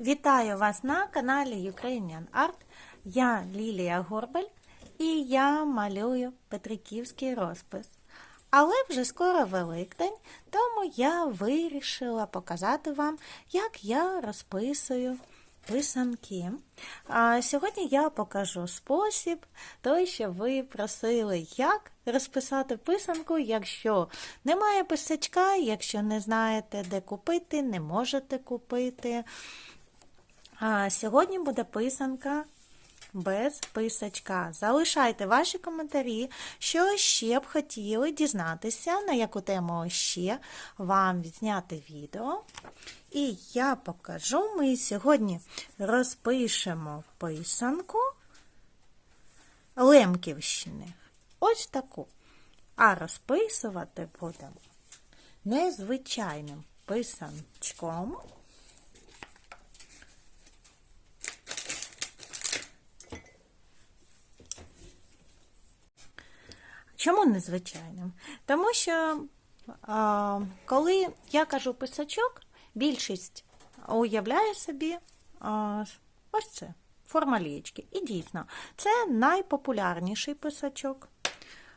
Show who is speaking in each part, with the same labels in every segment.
Speaker 1: Вітаю вас на каналі Ukrainian Art. Я Лілія Горбель і я малюю Петриківський розпис. Але вже скоро Великдень, тому я вирішила показати вам, як я розписую писанки. А сьогодні я покажу спосіб, той, що ви просили, як розписати писанку, якщо немає писачка, якщо не знаєте, де купити, не можете купити. А сьогодні буде писанка без писачка. Залишайте ваші коментарі, що ще б хотіли дізнатися, на яку тему ще вам відзняти відео. І я покажу, ми сьогодні розпишемо писанку Лемківщини. Ось таку. А розписувати будемо незвичайним писанчком. Чому незвичайним? Тому що, а, коли я кажу писачок, більшість уявляє собі а, ось це форма лієчки. І дійсно, це найпопулярніший писачок.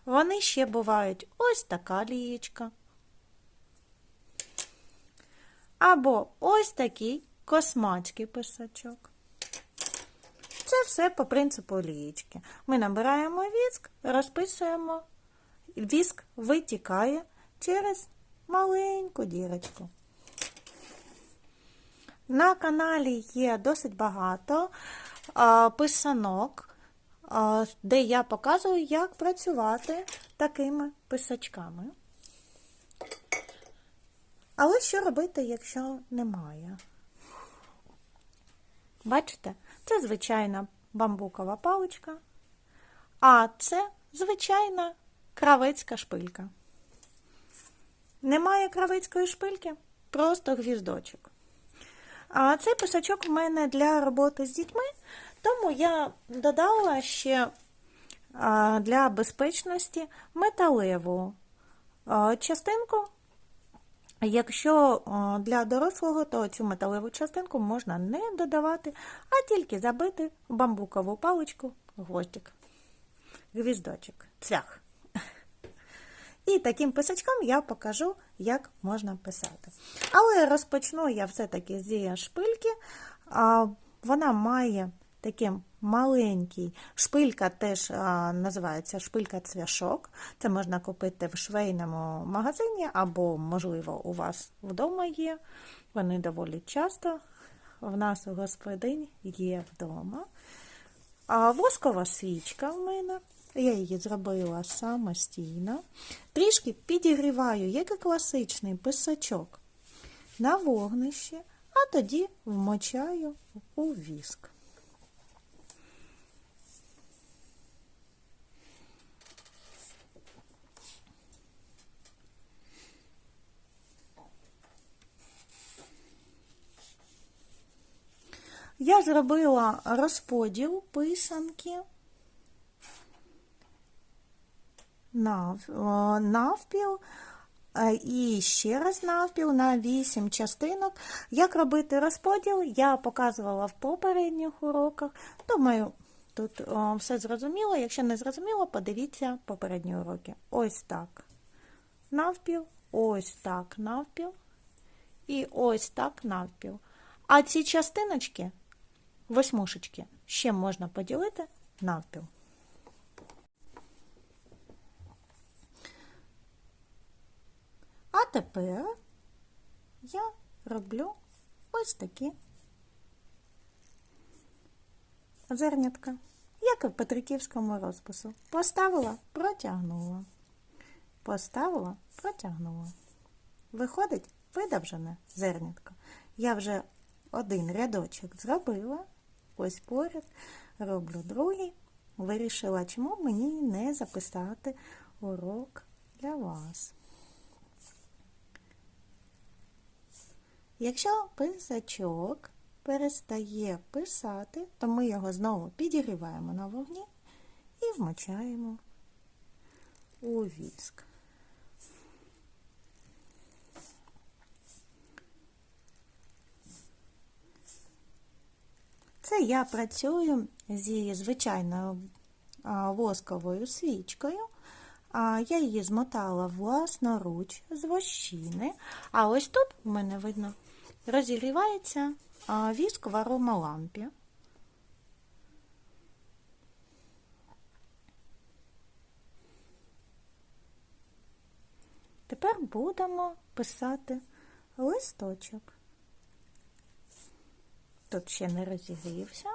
Speaker 1: Вони ще бувають ось така лієчка. Або ось такий космацький писачок. Це все по принципу лієчки. Ми набираємо віск, розписуємо, віск витікає через маленьку дірочку. На каналі є досить багато а, писанок, а, де я показую, як працювати такими писачками. Але що робити, якщо немає? Бачите, це звичайна бамбукова паличка, а це звичайна кравецька шпилька. Немає кравецької шпильки, просто гвіздочок. А цей писачок в мене для роботи з дітьми, тому я додала ще для безпечності металеву частинку. Якщо для дорослого, то цю металеву частинку можна не додавати, а тільки забити бамбукову паличку гвоздик, гвіздочок, цвях. І таким писачком я покажу, як можна писати. Але розпочну я все-таки зі шпильки. Вона має такий маленький шпилька теж називається шпилька цвяшок. Це можна купити в швейному магазині, або, можливо, у вас вдома є. Вони доволі часто в нас у господинь є вдома. А Воскова свічка в мене. Я її зробила самостійно. Трішки підігріваю, як і класичний писачок на вогнище, а тоді вмочаю у віск. Я зробила розподіл писанки навпіл. І ще раз навпіл на 8 частинок. Як робити розподіл, я показувала в попередніх уроках. Думаю, тут все зрозуміло. Якщо не зрозуміло, подивіться попередні уроки. Ось так. Навпіл, ось так навпіл. І ось так навпіл. А ці частиночки восьмушечки ще можна поділити навпіл. А тепер я роблю ось такі зернятка, як і в Петриківському розпису. Поставила, протягнула. Поставила, протягнула. Виходить видовжене зернятко. Я вже один рядочок зробила, ось поряд, роблю другий. Вирішила, чому мені не записати урок для вас. Якщо писачок перестає писати, то ми його знову підігріваємо на вогні і вмочаємо у віск. Це я працюю зі звичайною восковою свічкою. Я її змотала власноруч з вощини. А ось тут в мене видно розігрівається віск в аромалампі. Тепер будемо писати листочок. Тут ще не розігрівся.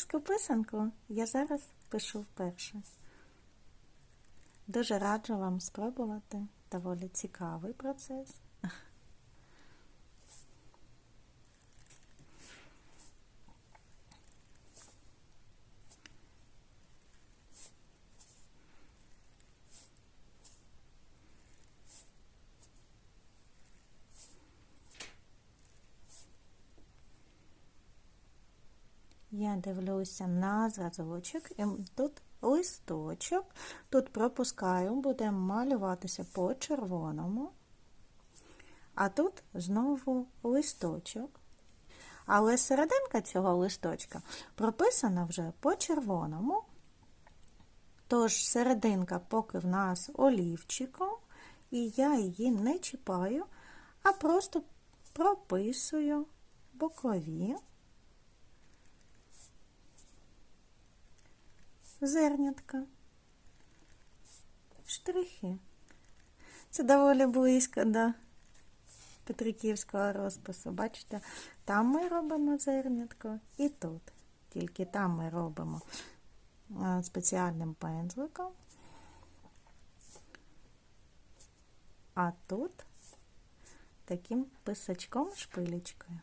Speaker 1: Ленківську писанку я зараз пишу вперше. Дуже раджу вам спробувати. Доволі цікавий процес. Я дивлюся на зразочок, і тут листочок, тут пропускаю, буде малюватися по червоному, а тут знову листочок. Але серединка цього листочка прописана вже по червоному, тож серединка поки в нас олівчиком, і я її не чіпаю, а просто прописую бокові. Зернятка, штрихи. Це доволі близько до Петриківського розпису. Бачите, там ми робимо зернятко і тут. Тільки там ми робимо спеціальним пензликом. А тут таким писачком шпилечкою.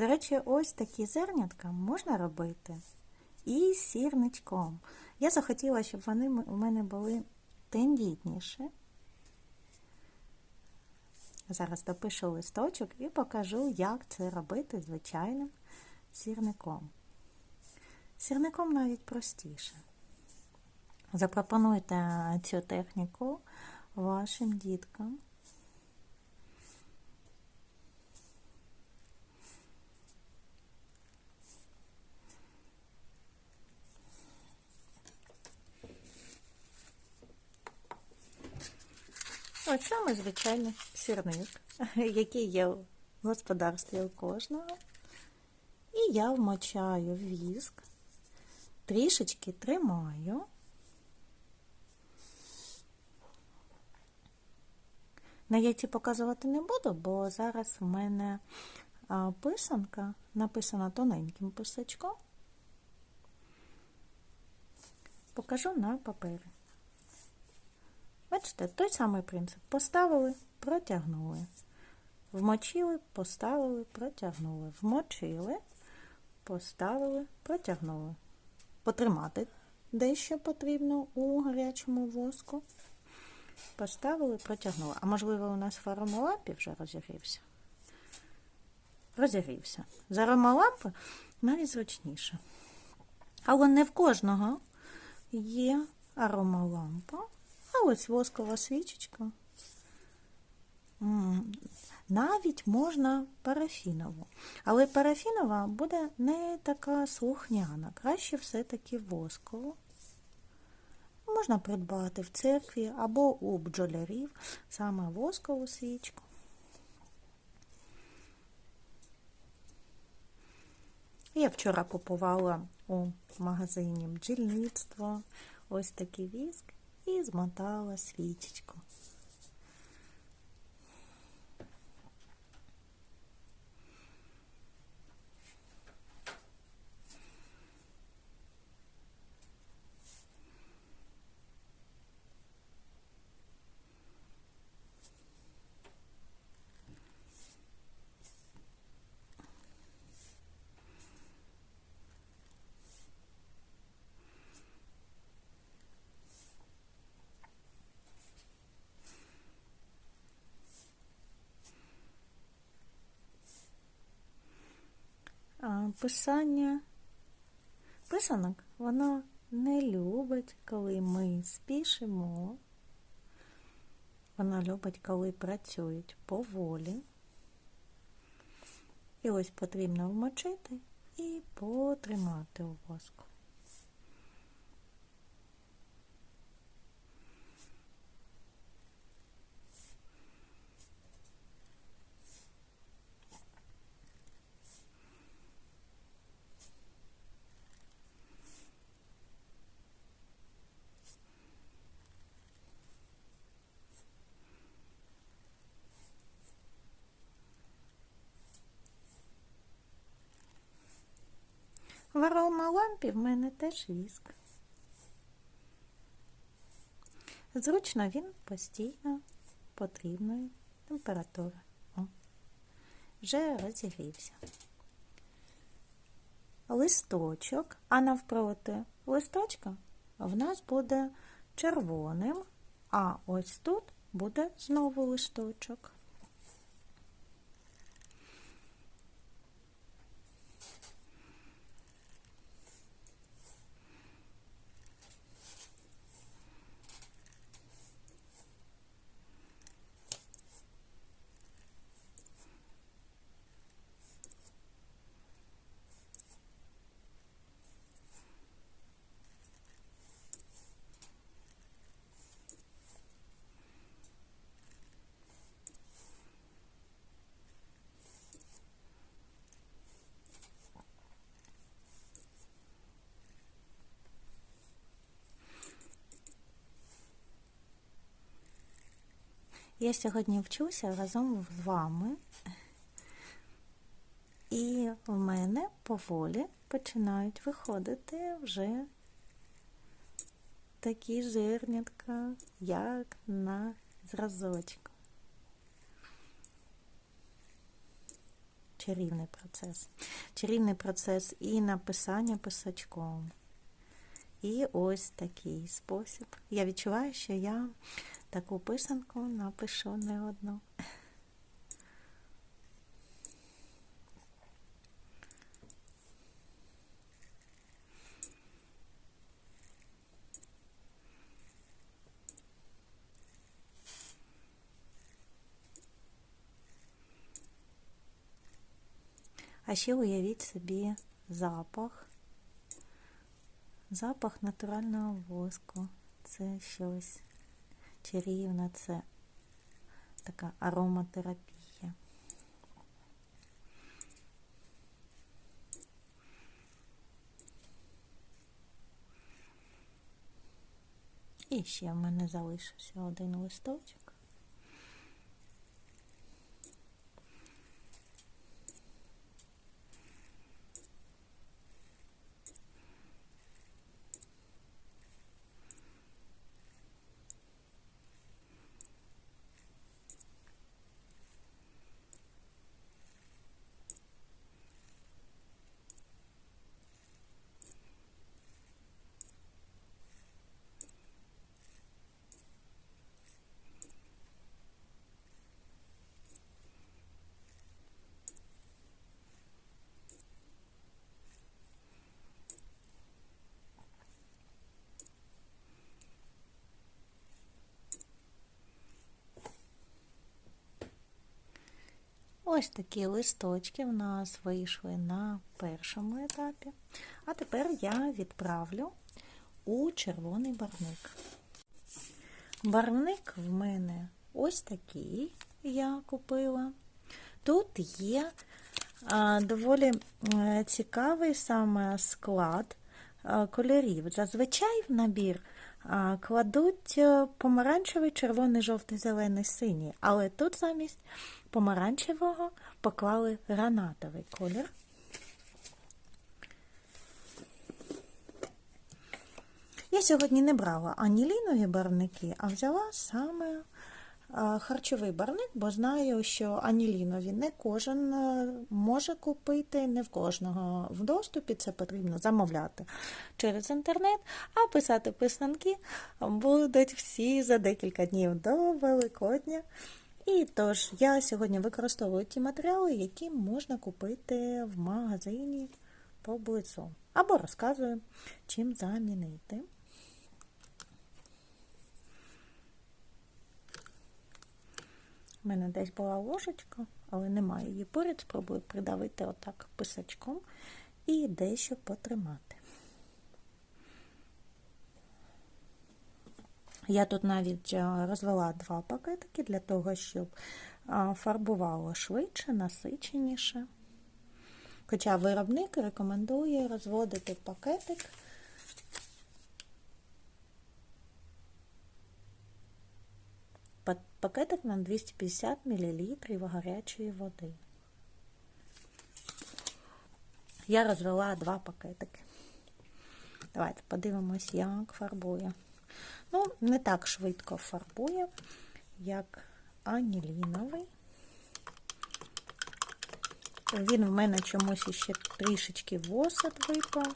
Speaker 1: До речі, ось такі зернятка можна робити і сірничком. Я захотіла, щоб вони у мене були тендітніші. Зараз допишу листочок і покажу, як це робити звичайним сірником. Сірником навіть простіше. Запропонуйте цю техніку вашим діткам. Ось саме звичайний сірник, який є в господарстві у кожного. І я вмочаю віск, трішечки тримаю. На яйці показувати не буду, бо зараз в мене писанка написана тоненьким писачком. Покажу на папері. Бачите, той самий принцип. Поставили, протягнули. Вмочили, поставили, протягнули. Вмочили, поставили, протягнули. Потримати дещо потрібно у гарячому воску. Поставили, протягнули. А можливо, у нас в аромалампі вже розігрівся? Розігрівся. З аромалампи навіть зручніше. Але не в кожного є аромалампа. Ось воскова свічечка. Навіть можна парафінову. Але парафінова буде не така слухняна. Краще все-таки воскову. можна придбати в церкві або у бджолярів саме воскову свічку. Я вчора купувала у магазині бджільництво ось такий віск і змотала свічечку. А, Писання писанок воно не любить, коли ми спішимо. Вона любить, коли працюють поволі. І ось потрібно вмочити і потримати у воску. В аромалампі в мене теж віск. Зручно він постійно потрібної температури. О, вже розігрівся. Листочок, а навпроти листочка в нас буде червоним, а ось тут буде знову листочок. Я сьогодні вчуся разом з вами, і в мене поволі починають виходити вже такі зернятка, як на зразочку. Чарівний процес. Чарівний процес і написання писачком. І ось такий спосіб. Я відчуваю, що я таку писанку напишу не одну. А ще уявіть собі запах, запах натурального воску. Це щось чарівне, це така ароматерапія. І ще в мене залишився один листочок. Ось такі листочки в нас вийшли на першому етапі. А тепер я відправлю у червоний барвник. Барвник в мене ось такий я купила. Тут є доволі цікавий саме склад кольорів. Зазвичай в набір кладуть е, помаранчевий, червоний, жовтий, зелений, синій, але тут замість помаранчевого поклали гранатовий колір. Я сьогодні не брала анілінові барвники, а взяла саме харчовий барвник, бо знаю, що анілінові не кожен е, може купити, не в кожного в доступі. Це потрібно замовляти через інтернет, а писати писанки будуть всі за декілька днів до Великодня. І тож я сьогодні використовую ті матеріали, які можна купити в магазині поблизу. Або розказую, чим замінити. У мене десь була ложечка, але немає її поряд. Спробую придавити отак писачком і дещо потримати. Я тут навіть е, розвела два пакетики для того, щоб фарбувало швидше, насиченіше. Хоча виробник рекомендує розводити пакетик пакетик на 250 мл гарячої води. Я розвела два пакетики. Давайте подивимось, як фарбує. Ну, не так швидко фарбує, як аніліновий. Він в мене чомусь ще трішечки восад випав.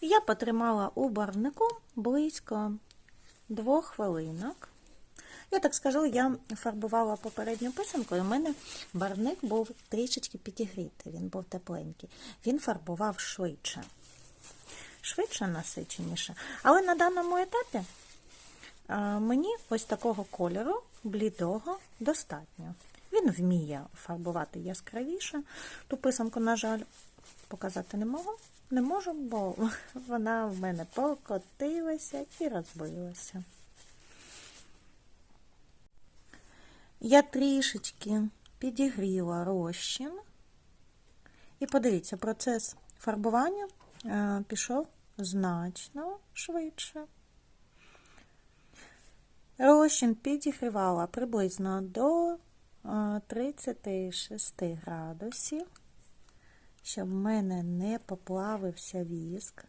Speaker 1: Я потримала у барвнику близько двох хвилинок. Я так скажу, я фарбувала попередню писанку, і в мене барвник був трішечки підігрітий, він був тепленький. Він фарбував швидше, швидше, насиченіше. Але на даному етапі мені ось такого кольору, блідого, достатньо. Він вміє фарбувати яскравіше. Ту писанку, на жаль, показати не можу не можу, бо вона в мене покотилася і розбилася. Я трішечки підігріла розчин. І подивіться, процес фарбування е, пішов значно швидше. Розчин підігрівала приблизно до 36 е, градусів щоб в мене не поплавився віск.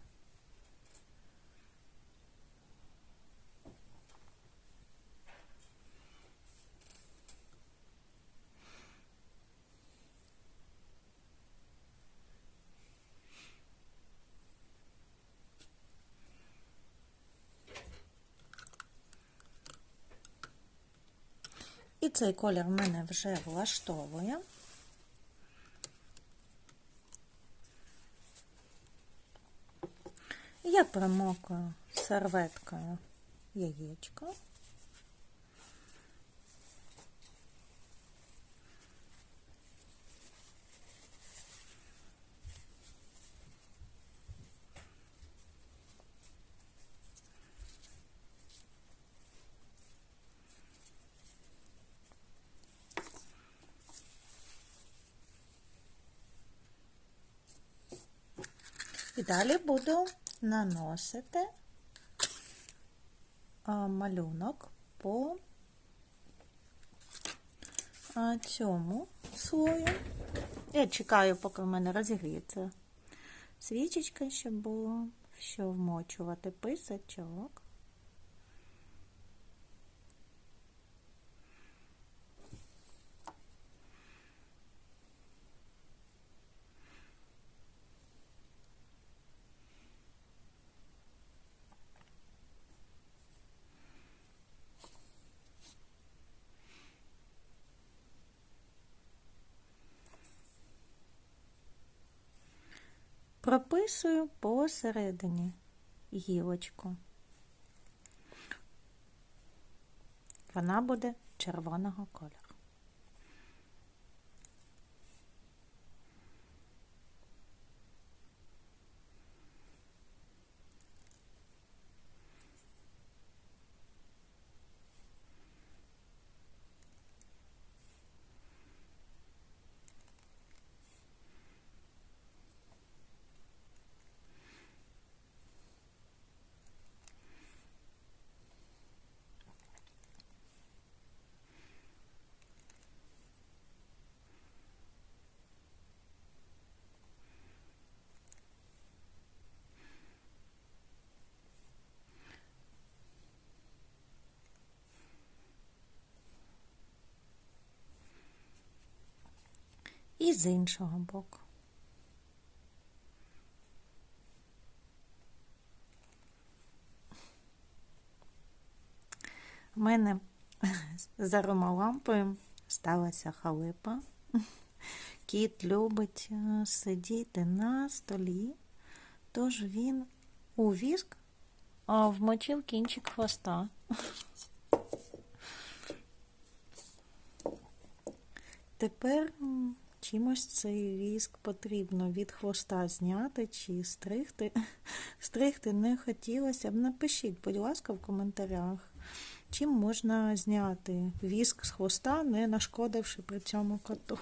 Speaker 1: І цей колір в мене вже влаштовує. Я промокую серветкою яєчко. Далі буду наносити малюнок по цьому слою. Я чекаю, поки в мене розігріється свічечка, щоб було що вмочувати писачок. Прописую посередині гілочку. Вона буде червоного кольору. І з іншого боку. У мене з аромалампою сталася халипа. Кіт любить е, сидіти на столі, тож він у віск вмочив кінчик хвоста. Тепер чимось цей віск потрібно від хвоста зняти чи стригти. Стригти не хотілося б. Напишіть, будь ласка, в коментарях, чим можна зняти віск з хвоста, не нашкодивши при цьому коту.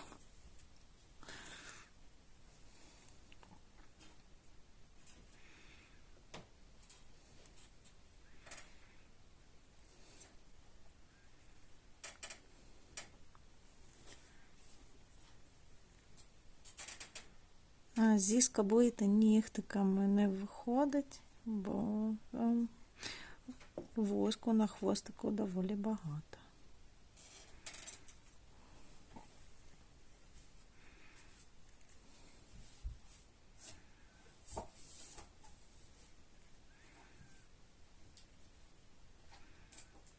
Speaker 1: Зі скаблити нігтиками не виходить, бо ем, воску на хвостику доволі багато.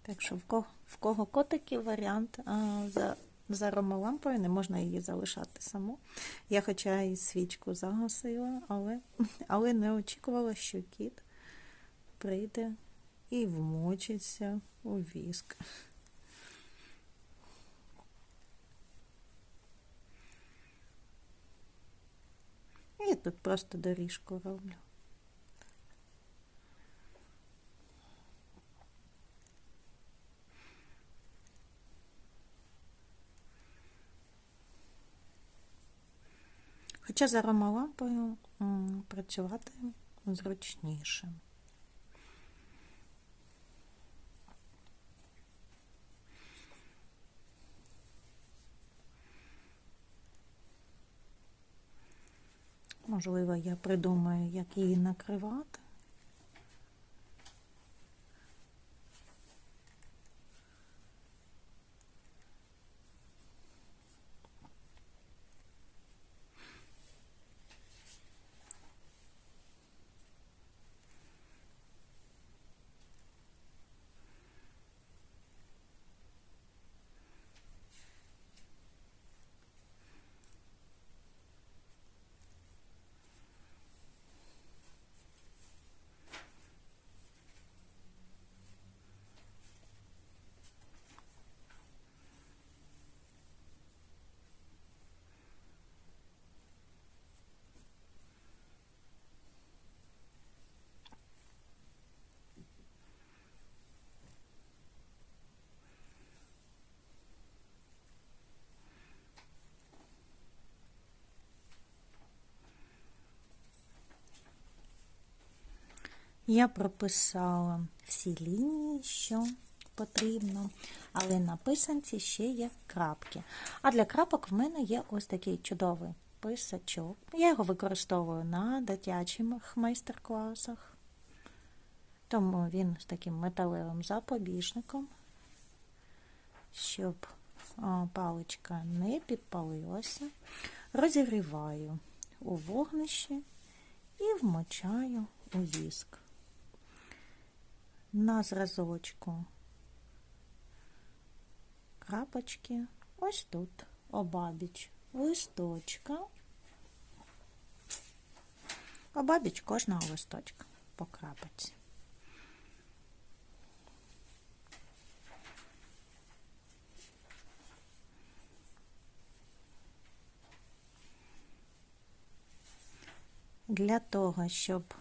Speaker 1: Так що в кого, в кого котиків варіант а, за за ромолампою, не можна її залишати саму. Я хоча і свічку загасила, але, але не очікувала, що кіт прийде і вмочиться у віск. І тут просто доріжку роблю. Хоча за аромалампою працювати зручніше. Можливо, я придумаю, як її накривати. Я прописала всі лінії, що потрібно, але на писанці ще є крапки. А для крапок в мене є ось такий чудовий писачок. Я його використовую на дитячих майстер-класах, тому він з таким металевим запобіжником, щоб паличка не підпалилася. Розігріваю у вогнищі і вмочаю у віск на зразочку. Крапочки, ось тут. Обабіч. Листочка, обабіч кожного листочка по крапочці. Для того, щоб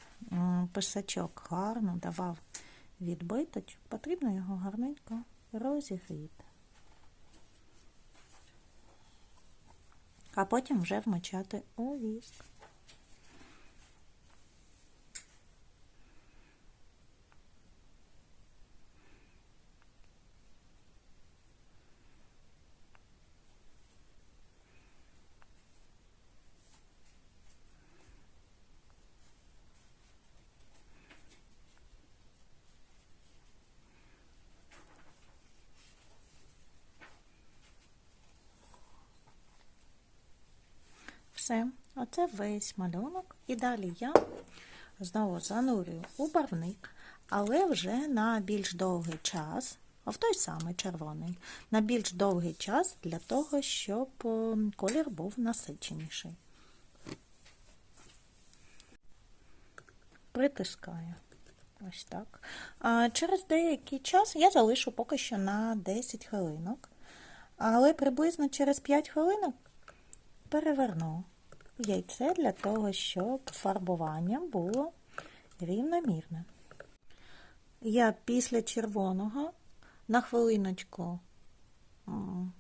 Speaker 1: писачок гарно давав відбиток, потрібно його гарненько розігріти. А потім вже вмочати у віск. Все. Оце весь малюнок. І далі я знову занурюю у барвник, але вже на більш довгий час, в той самий червоний, на більш довгий час для того, щоб е, колір був насиченіший. Притискаю. Ось так. А через деякий час я залишу поки що на 10 хвилинок, але приблизно через 5 хвилинок переверну яйце для того, щоб фарбування було рівномірне. Я після червоного на хвилиночку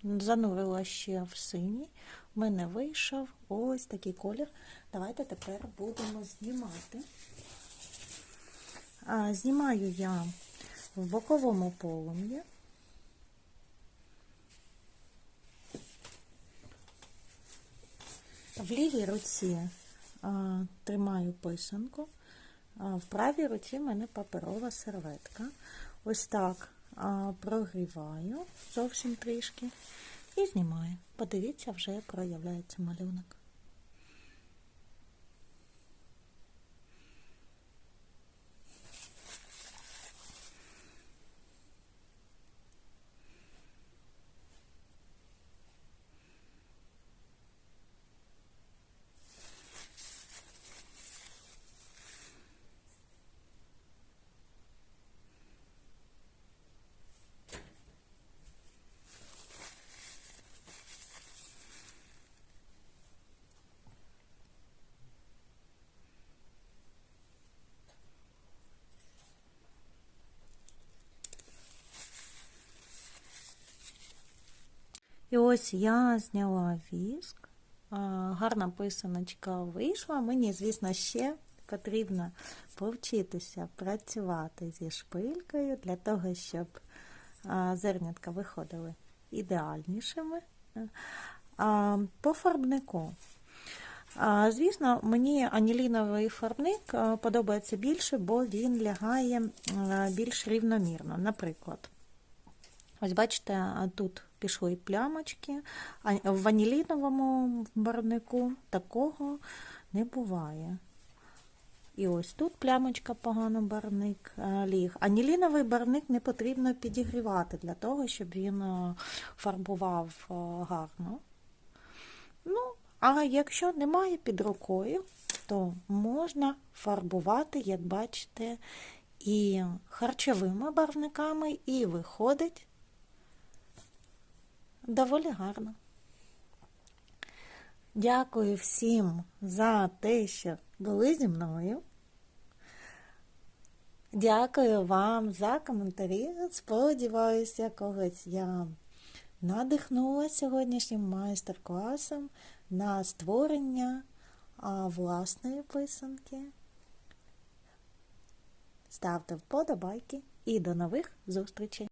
Speaker 1: занурила ще в синій. У мене вийшов ось такий колір. Давайте тепер будемо знімати. Знімаю я в боковому полум'ї. В лівій руці а, тримаю писанку, а в правій руці в мене паперова серветка. Ось так а, прогріваю зовсім трішки і знімаю. Подивіться, вже проявляється малюнок. Ось я зняла віск, гарна писаночка вийшла. Мені, звісно, ще потрібно повчитися працювати зі шпилькою для того, щоб зернятка виходили ідеальнішими. По фарбнику. Звісно, мені аніліновий фарбник подобається більше, бо він лягає більш рівномірно. Наприклад, ось бачите, тут пішли плямочки, в ваніліновому барвнику такого не буває. І ось тут плямочка погано барвник ліг. Аніліновий барвник не потрібно підігрівати для того, щоб він фарбував гарно. Ну, а якщо немає під рукою, то можна фарбувати, як бачите, і харчовими барвниками, і виходить доволі гарно. Дякую всім за те, що були зі мною. Дякую вам за коментарі. Сподіваюся, когось я надихнула сьогоднішнім майстер-класом на створення власної писанки. Ставте вподобайки і до нових зустрічей!